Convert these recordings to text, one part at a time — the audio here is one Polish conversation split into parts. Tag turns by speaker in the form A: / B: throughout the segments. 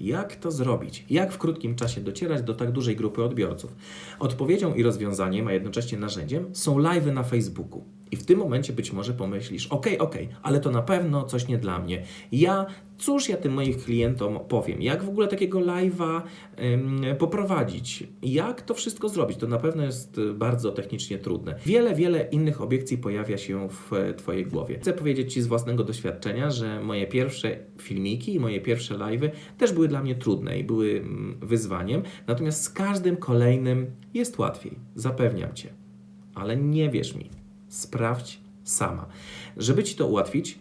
A: Jak to zrobić? Jak w krótkim czasie docierać do tak dużej grupy odbiorców? Odpowiedzią i rozwiązaniem, a jednocześnie narzędziem są live'y na Facebooku. I w tym momencie być może pomyślisz, okej, okej, ale to na pewno coś nie dla mnie. Ja, cóż ja tym moim klientom powiem? Jak w ogóle takiego live'a ym, poprowadzić? Jak to wszystko zrobić? To na pewno jest y, bardzo technicznie trudne. Wiele, wiele innych obiekcji pojawia się w e, Twojej głowie. Chcę powiedzieć Ci z własnego doświadczenia, że moje pierwsze filmiki i moje pierwsze live'y też były dla mnie trudne i były wyzwaniem, natomiast z każdym kolejnym jest łatwiej. Zapewniam Cię. Ale nie wierz mi. Sprawdź sama. Żeby Ci to ułatwić,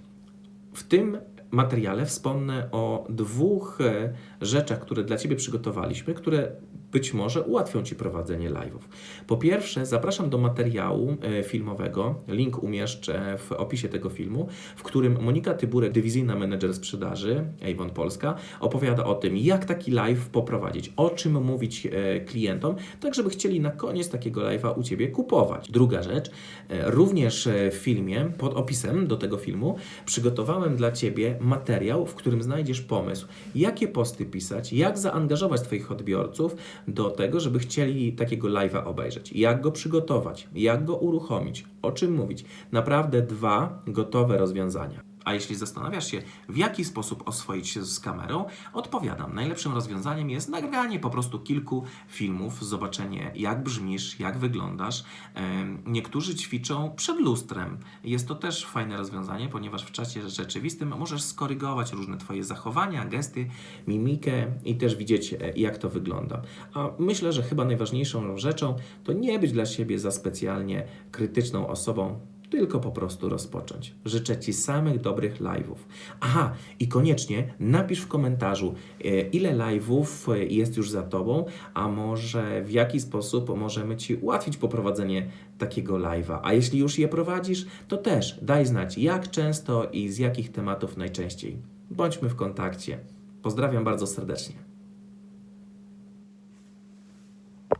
A: w tym materiale wspomnę o dwóch e, rzeczach, które dla Ciebie przygotowaliśmy, które być może ułatwią Ci prowadzenie live'ów. Po pierwsze, zapraszam do materiału e, filmowego, link umieszczę w opisie tego filmu, w którym Monika Tyburek, dywizyjna menedżer sprzedaży Avon Polska, opowiada o tym, jak taki live poprowadzić, o czym mówić e, klientom, tak żeby chcieli na koniec takiego live'a u Ciebie kupować. Druga rzecz, e, również w filmie, pod opisem do tego filmu, przygotowałem dla Ciebie materiał, w którym znajdziesz pomysł, jakie posty pisać, jak zaangażować Twoich odbiorców do tego, żeby chcieli takiego live'a obejrzeć, jak go przygotować, jak go uruchomić, o czym mówić. Naprawdę dwa gotowe rozwiązania. A jeśli zastanawiasz się, w jaki sposób oswoić się z kamerą, odpowiadam. Najlepszym rozwiązaniem jest nagranie po prostu kilku filmów, zobaczenie jak brzmisz, jak wyglądasz. Niektórzy ćwiczą przed lustrem. Jest to też fajne rozwiązanie, ponieważ w czasie rzeczywistym możesz skorygować różne Twoje zachowania, gesty, mimikę i też widzieć, e, jak to wygląda. A myślę, że chyba najważniejszą rzeczą to nie być dla siebie za specjalnie krytyczną osobą, tylko po prostu rozpocząć. Życzę Ci samych dobrych live'ów. Aha, i koniecznie napisz w komentarzu, e, ile live'ów e, jest już za Tobą, a może w jaki sposób możemy Ci ułatwić poprowadzenie takiego live'a. A jeśli już je prowadzisz, to też daj znać, jak często i z jakich tematów najczęściej. Bądźmy w kontakcie. Pozdrawiam bardzo serdecznie.